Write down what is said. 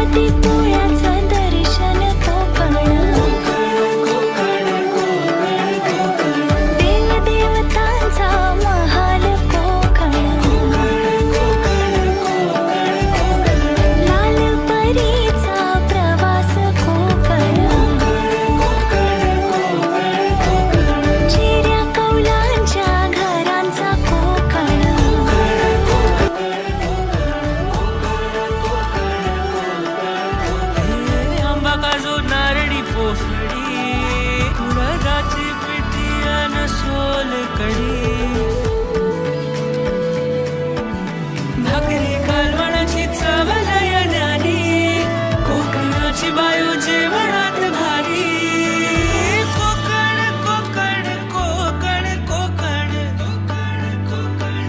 गणपती पोसडी कुळदाची पिटी अन सोल कडी. भाकरी कालवणाची चवलय नारी कोकणाची बायो जेवणात भारी. कोकण कोकण कोकण कोकण कोकण कोकण